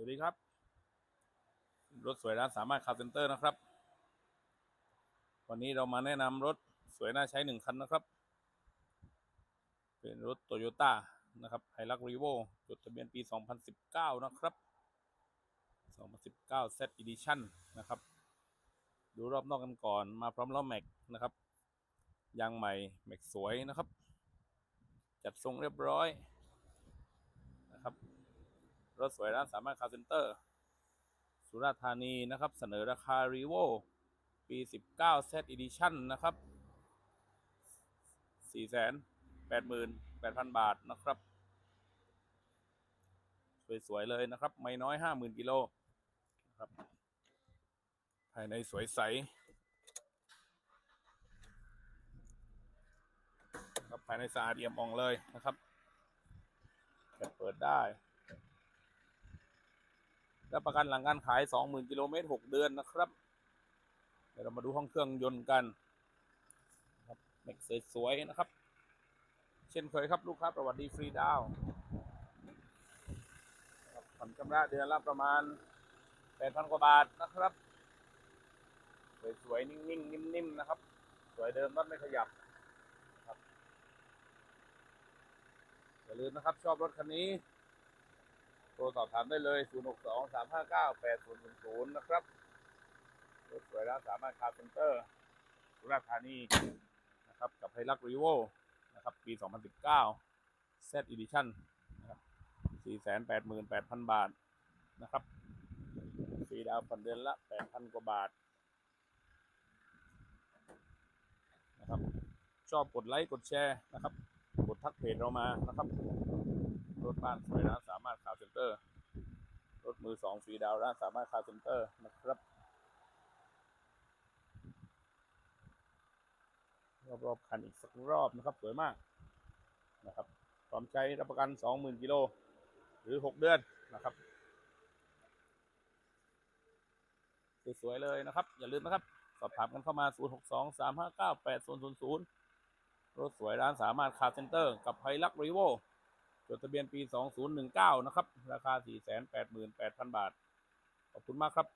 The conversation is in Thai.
วัสดีครับ รถสวยร้านสามารถคาร์เซ็นเตอร์นะครับ วันนี้เรามาแนะนำรถสวยน่าใช้หนึ่งคันนะครับ เป็นรถโตโยต้านะครับไฮรักรีโวจดทะเบียนปี 2019 นะครับ 2019 Z Edition นะครับ ดูรอบนอกกันก่อนมาพร้อมล้อแม็กนะครับ ยางใหม่แม็กสวยนะครับ จัดทรงเรียบร้อยนะครับ รถสวยร้านสามารถคาร์เซ็นเตอร์ สุราษฎร์ธานีนะครับ เสนอราคา r e v o ปี 19 Z Edition นะครับ 488,000 บาทนะครับ สวย ๆ เลยนะครับ ไม่น้อย 50,000 กิโลนะครับ ภายในสวยใสนะครับภายในสะอาดเอี่ยมอ่องเลยนะครับแกะเปิดได้ รับประกันหลังการขาย 20,000กิโลเมตร6เดือนนะครับ เดี๋ยวเรามาดูห้องเครื่องยนต์กันครับเม็กสวยๆนะครับ เช่นเคยครับลูกค้าประวัติดีฟรีดาวน์ผ่อนชำระเดือนละประมาณ 8,000 กว่าบาทนะครับ สวยๆ นิ่งๆ นิ่มๆ นะครับ สวยเดิมรถไม่ขยับครับอย่าลืมนะครับ ชอบรถคันนี้ ทรสอบถามได้เลย 0 6 2 3 5 9 8 0 0 0 นะครับรถสวยแล้วสามารถคาร์เซ็นเตอร์สุราษฎร์ธานีนะครับกับไฮรักรีโวนะครับ ปี 2019 Z Edition นะครับ488,000 บาทนะครับฟรีดาวผ่อนเดือนละ 8,000 กว่าบาทนะครับชอบกดไลค์ กดแชร์นะครับ กดทักเพจเรามานะครับ รถบ้านสวยร้านสามารถคาร์เซ็นเตอร์ รถมือสองฟรีดาวน์ร้านสามารถคาร์เซ็นเตอร์นะครับรอบๆคันอีกสักรอบนะครับ สวยมากนะครับพร้อมใช้รับประกัน 20,000กิโลหรือ 6 เดือนนะครับ สวยๆเลยนะครับ อย่าลืมนะครับ สอบถามกันเข้ามา 062 359 8000 รถสวยร้านสามารถคาร์เซ็นเตอร์ กับไฮลักรีโว จดทะเบียนปี 2019 นะครับ ราคา 488,000 บาท ขอบคุณมากครับ